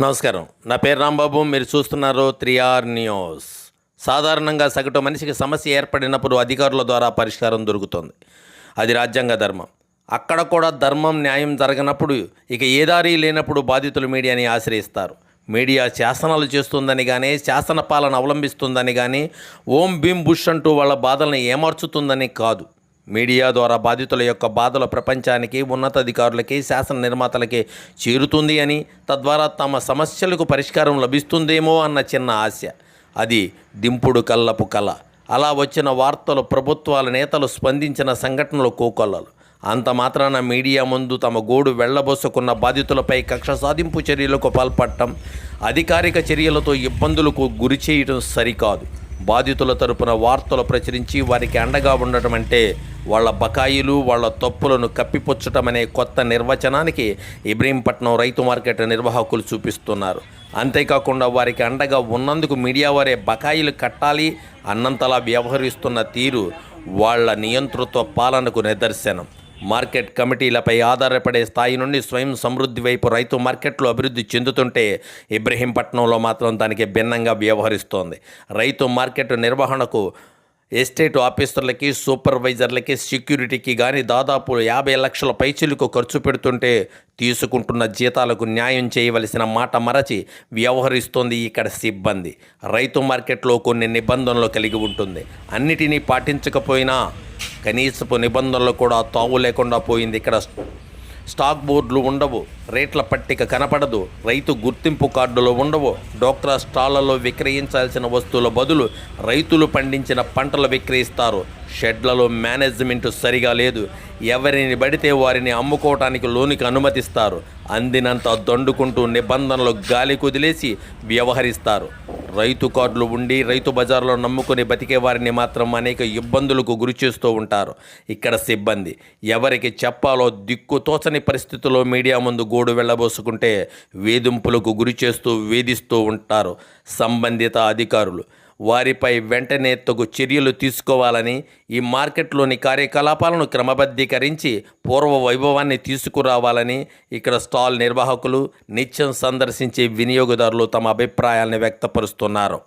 నమస్కారం. నా పేరు రాంబాబు. మీరు చూస్తున్నారు త్రీ ఆర్ న్యూస్. సాధారణంగా సగటు మనిషికి సమస్య ఏర్పడినప్పుడు అధికారుల ద్వారా పరిష్కారం దొరుకుతుంది. అది రాజ్యాంగ ధర్మం. అక్కడ కూడా ధర్మం న్యాయం జరగనప్పుడు ఇక ఏ దారి లేనప్పుడు బాధితులు మీడియాని ఆశ్రయిస్తారు. మీడియా శాసనాలు చేస్తుందని కానీ శాసన పాలన అవలంబిస్తుందని కానీ ఓం భీమ్ బుష్ అంటూ వాళ్ళ బాధల్ని ఏమార్చుతుందని కాదు. మీడియా ద్వారా బాధితుల యొక్క బాధల ప్రపంచానికి ఉన్నతాధికారులకి శాసన నిర్మాతలకి చేరుతుంది అని తద్వారా తమ సమస్యలకు పరిష్కారం లభిస్తుందేమో అన్న చిన్న ఆశ. అది దింపుడు కల్లపు కళ అలా వచ్చిన వార్తలు ప్రభుత్వాల నేతలు స్పందించిన సంఘటనలు కోకొల్లలు. అంత మాత్రాన మీడియా ముందు తమ గోడు వెళ్ళబోసుకున్న బాధితులపై కక్ష సాధింపు చర్యలకు పాల్పడటం అధికారిక చర్యలతో ఇబ్బందులకు గురి చేయటం సరికాదు. బాధితుల తరపున వార్తలు ప్రచురించి వారికి అండగా ఉండటం అంటే వాళ్ళ బకాయిలు వాళ్ళ తప్పులను కప్పిపుచ్చటం అనే కొత్త నిర్వచనానికి ఇబ్రహీంపట్నం రైతు మార్కెట్ నిర్వాహకులు చూపిస్తున్నారు. అంతేకాకుండా వారికి అండగా ఉన్నందుకు మీడియా వారే బకాయిలు కట్టాలి అన్నంతలా వ్యవహరిస్తున్న తీరు వాళ్ళ నియంతృత్వ పాలనకు నిదర్శనం. మార్కెట్ కమిటీలపై ఆధారపడే స్థాయి నుండి స్వయం సమృద్ధి వైపు రైతు మార్కెట్లు అభివృద్ధి చెందుతుంటే ఇబ్రహీంపట్నంలో మాత్రం దానికి భిన్నంగా వ్యవహరిస్తోంది. రైతు మార్కెట్ నిర్వహణకు ఎస్టేట్ ఆఫీసర్లకి సూపర్వైజర్లకి సెక్యూరిటీకి కానీ దాదాపు యాభై లక్షల పైచిలకు ఖర్చు పెడుతుంటే తీసుకుంటున్న జీతాలకు న్యాయం చేయవలసిన మాట మరచి వ్యవహరిస్తోంది ఇక్కడ సిబ్బంది. రైతు మార్కెట్లో కొన్ని నిబంధనలు కలిగి ఉంటుంది. అన్నిటినీ పాటించకపోయినా కనీసపు నిబంధనలు కూడా తావు లేకుండా పోయింది ఇక్కడ స్టాక్ బోర్డులు ఉండవు రేట్ల పట్టిక కనపడదు రైతు గుర్తింపు కార్డులు ఉండవు. డోక్రా స్టాళ్ళలో విక్రయించాల్సిన వస్తువుల బదులు రైతులు పండించిన పంటలు విక్రయిస్తారు. షెడ్లలో మేనేజ్మెంట్ సరిగా లేదు. ఎవరిని పడితే వారిని అమ్ముకోవటానికి లోనికి అనుమతిస్తారు. అందినంత దండుకుంటూ నిబంధనలు గాలి కుదిలేసి వ్యవహరిస్తారు. రైతు కార్డులు ఉండి రైతు బజార్లో నమ్ముకుని బతికే వారిని మాత్రం అనేక ఇబ్బందులకు గురి చేస్తూ ఉంటారు. ఇక్కడ సిబ్బంది ఎవరికి చెప్పాలో దిక్కు తోచని పరిస్థితుల్లో మీడియా ముందు గోడు వెళ్ళబోసుకుంటే వేధింపులకు గురి చేస్తూ వేధిస్తూ ఉంటారు. సంబంధిత అధికారులు వారిపై వెంటనే తగు చర్యలు తీసుకోవాలని ఈ మార్కెట్లోని కార్యకలాపాలను క్రమబద్ధీకరించి పూర్వ వైభవాన్ని తీసుకురావాలని ఇక్కడ స్టాల్ నిర్వాహకులు నిత్యం సందర్శించే వినియోగదారులు తమ అభిప్రాయాలను వ్యక్తపరుస్తున్నారు.